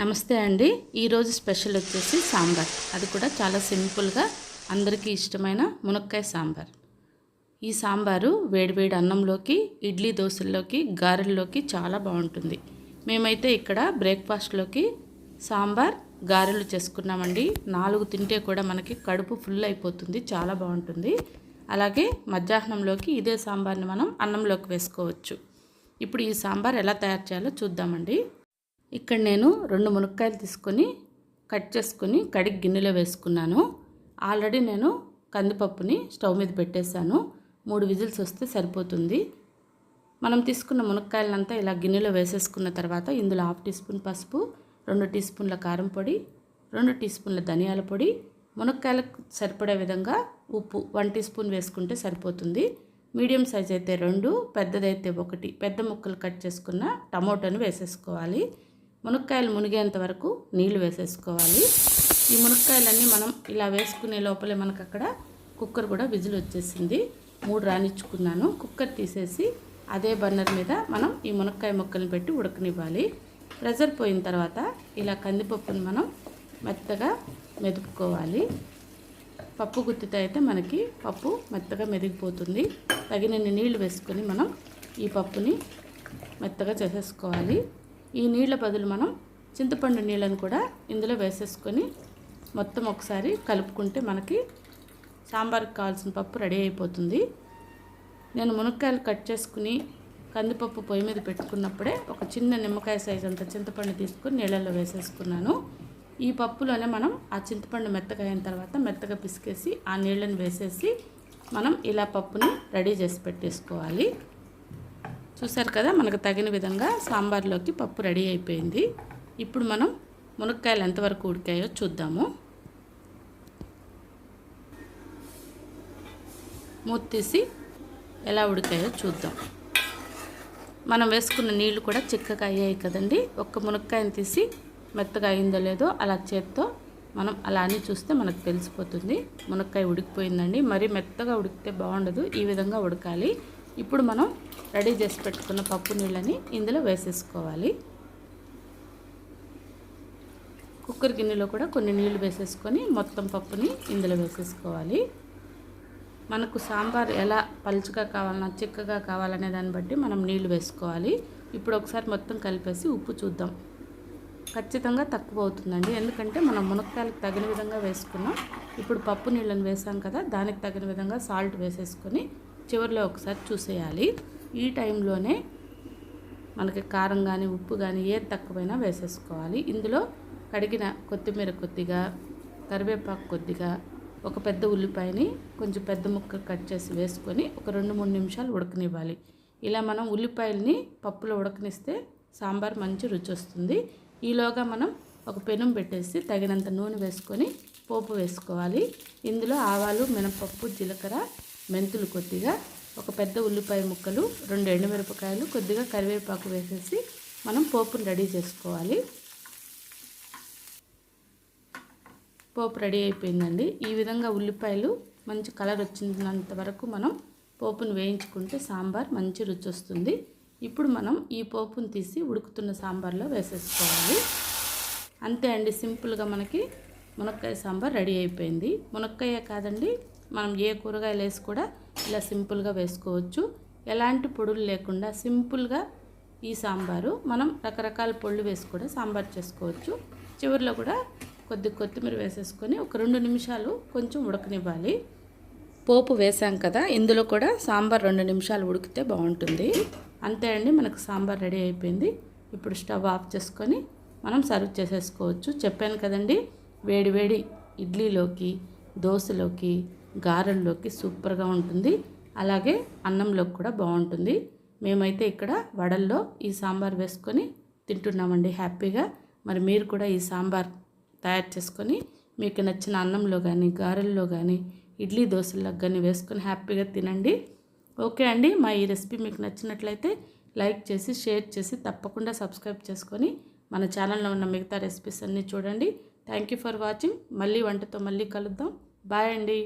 నమస్తే అండి. ఈరోజు స్పెషల్ వచ్చేసి సాంబార్. అది కూడా చాలా సింపుల్గా అందరికీ ఇష్టమైన మునక్కాయ సాంబార్. ఈ సాంబారు వేడివేడి అన్నంలోకి ఇడ్లీ దోశల్లోకి గారెల్లోకి చాలా బాగుంటుంది. మేమైతే ఇక్కడ బ్రేక్ఫాస్ట్లోకి సాంబార్ గారెలు చేసుకున్నామండి. నాలుగు తింటే కూడా మనకి కడుపు ఫుల్ అయిపోతుంది చాలా బాగుంటుంది. అలాగే మధ్యాహ్నంలోకి ఇదే సాంబార్ని మనం అన్నంలోకి వేసుకోవచ్చు. ఇప్పుడు ఈ సాంబార్ ఎలా తయారు చేయాలో చూద్దామండి. ఇక్కడ నేను రెండు మునక్కాయలు తీసుకొని కట్ చేసుకుని కడిగి గిన్నెలో వేసుకున్నాను. ఆల్రెడీ నేను కందిపప్పుని స్టవ్ మీద పెట్టేశాను. మూడు విజిల్స్ వస్తే సరిపోతుంది. మనం తీసుకున్న మునక్కాయలంతా ఇలా గిన్నెలో వేసేసుకున్న తర్వాత ఇందులో హాఫ్ టీ స్పూన్ పసుపు రెండు టీ స్పూన్ల కారం పొడి రెండు టీ స్పూన్ల ధనియాల పొడి మునక్కాయలకు సరిపడే విధంగా ఉప్పు వన్ టీ స్పూన్ వేసుకుంటే సరిపోతుంది. మీడియం సైజ్ అయితే రెండు పెద్దదైతే ఒకటి. పెద్ద ముక్కలు కట్ చేసుకున్న టమోటాను వేసేసుకోవాలి. మునక్కాయలు మునిగేంత వరకు నీళ్ళు వేసేసుకోవాలి. ఈ మునక్కాయలన్నీ మనం ఇలా వేసుకునే లోపలే మనకు అక్కడ కుక్కర్ కూడా విజిల్ వచ్చేసింది. మూడు రానిచ్చుకున్నాను. కుక్కర్ తీసేసి అదే బర్నర్ మీద మనం ఈ మునక్కాయ ముక్కల్ని పెట్టి ఉడకనివ్వాలి. ప్రెజర్ పోయిన తర్వాత ఇలా కందిపప్పుని మనం మెత్తగా మెదుపుకోవాలి. పప్పు గుత్తితో అయితే మనకి పప్పు మెత్తగా మెదిగిపోతుంది. తగినన్ని నీళ్ళు వేసుకొని మనం ఈ పప్పుని మెత్తగా చేసేసుకోవాలి. ఈ నీళ్ళ బదులు మనం చింతపండు నీళ్ళను కూడా ఇందులో వేసేసుకొని మొత్తం ఒకసారి కలుపుకుంటే మనకి సాంబార్కి కావాల్సిన పప్పు రెడీ అయిపోతుంది. నేను మునక్కాయలు కట్ చేసుకుని కందిపప్పు పొయ్యి మీద పెట్టుకున్నప్పుడే ఒక చిన్న నిమ్మకాయ సైజ్ అంత చింతపండు తీసుకొని నీళ్ళల్లో వేసేసుకున్నాను. ఈ పప్పులోనే మనం ఆ చింతపండు మెత్తగా అయిన తర్వాత మెత్తగా పిసికేసి ఆ నీళ్ళని వేసేసి మనం ఇలా పప్పుని రెడీ చేసి పెట్టేసుకోవాలి. చూసారు కదా మనకు తగిన విధంగా సాంబార్లోకి పప్పు రెడీ అయిపోయింది. ఇప్పుడు మనం మునక్కాయలు ఎంతవరకు ఉడికాయో చూద్దాము. మూత తీసి ఎలా ఉడికాయో చూద్దాం. మనం వేసుకున్న నీళ్ళు కూడా చిక్కగా అయ్యాయి కదండి. ఒక్క మునక్కాయని తీసి మెత్తగా అయిందో లేదో అలా చేత్తో మనం అలా అని చూస్తే మనకు తెలిసిపోతుంది. మునక్కాయ ఉడికిపోయిందండి. మరీ మెత్తగా ఉడికితే బాగుండదు. ఈ విధంగా ఉడకాలి. ఇప్పుడు మనం రెడీ చేసి పెట్టుకున్న పప్పు నీళ్ళని ఇందులో వేసేసుకోవాలి. కుక్కర్ గిన్నెలో కూడా కొన్ని నీళ్ళు వేసేసుకొని మొత్తం పప్పుని ఇందులో వేసేసుకోవాలి. మనకు సాంబార్ ఎలా పలుచగా కావాలన్నా చిక్కగా కావాలనే దాన్ని బట్టి మనం నీళ్ళు వేసుకోవాలి. ఇప్పుడు ఒకసారి మొత్తం కలిపేసి ఉప్పు చూద్దాం. ఖచ్చితంగా తక్కువ అవుతుందండి. ఎందుకంటే మనం మునక్కాయలకు తగిన విధంగా వేసుకున్నాం. ఇప్పుడు పప్పు నీళ్ళని వేసాం కదా దానికి తగిన విధంగా సాల్ట్ వేసేసుకొని చివరిలో ఒకసారి చూసేయాలి. ఈ టైంలోనే మనకి కారం కానీ ఉప్పు కానీ ఏది తక్కువైనా వేసేసుకోవాలి. ఇందులో కడిగిన కొత్తిమీర కొద్దిగా కరివేపాకు కొద్దిగా ఒక పెద్ద ఉల్లిపాయని కొంచెం పెద్ద ముక్క కట్ చేసి వేసుకొని ఒక రెండు మూడు నిమిషాలు ఉడకనివ్వాలి. ఇలా మనం ఉల్లిపాయల్ని పప్పులో ఉడకనిస్తే సాంబార్ మంచి రుచి వస్తుంది. ఈలోగా మనం ఒక పెనం పెట్టేసి తగినంత నూనె వేసుకొని పోపు వేసుకోవాలి. ఇందులో ఆవాలు మినపప్పు జీలకర్ర మెంతులు కొద్దిగా ఒక పెద్ద ఉల్లిపాయ ముక్కలు రెండు ఎండుమిరపకాయలు కొద్దిగా కరివేపాకు వేసేసి మనం పోపును రెడీ చేసుకోవాలి. పోపు రెడీ అయిపోయిందండి. ఈ విధంగా ఉల్లిపాయలు మంచి కలర్ వచ్చినంత వరకు మనం పోపును వేయించుకుంటే సాంబార్ మంచి రుచి వస్తుంది. ఇప్పుడు మనం ఈ పోపును తీసి ఉడుకుతున్న సాంబార్లో వేసేసుకోవాలి. అంతే అండి సింపుల్గా మనకి మునక్కాయ సాంబార్ రెడీ అయిపోయింది. మునక్కాయ కాదండి మనం ఏ కూరగాయలు వేసి కూడా ఇలా సింపుల్గా వేసుకోవచ్చు. ఎలాంటి పొడులు లేకుండా సింపుల్గా ఈ సాంబారు మనం రకరకాల పొళ్ళు వేసి కూడా సాంబార్ చేసుకోవచ్చు. చివరిలో కూడా కొద్ది కొత్తిమీర వేసేసుకొని ఒక రెండు నిమిషాలు కొంచెం ఉడకనివ్వాలి. పోపు వేసాం కదా ఇందులో కూడా సాంబార్ రెండు నిమిషాలు ఉడికితే బాగుంటుంది. అంతే అండి మనకు సాంబార్ రెడీ అయిపోయింది. ఇప్పుడు స్టవ్ ఆఫ్ చేసుకొని మనం సర్వ్ చేసేసుకోవచ్చు. చెప్పాను కదండి వేడి వేడి ఇడ్లీలోకి దోశలోకి గారెల్లోకి సూపర్గా ఉంటుంది. అలాగే అన్నంలోకి కూడా బాగుంటుంది. మేమైతే ఇక్కడ వడల్లో ఈ సాంబార్ వేసుకొని తింటున్నామండి హ్యాపీగా. మరి మీరు కూడా ఈ సాంబార్ తయారు చేసుకొని మీకు నచ్చిన అన్నంలో కానీ గారెల్లో కానీ ఇడ్లీ దోశల్లో కానీ వేసుకొని హ్యాపీగా తినండి. ఓకే అండి మా ఈ రెసిపీ మీకు నచ్చినట్లయితే లైక్ చేసి షేర్ చేసి తప్పకుండా సబ్స్క్రైబ్ చేసుకొని మన ఛానల్లో ఉన్న మిగతా రెసిపీస్ అన్నీ చూడండి. Thank you for watching. మళ్ళీ వంటతో మళ్ళీ కలుద్దాం. బాయ్ అండి.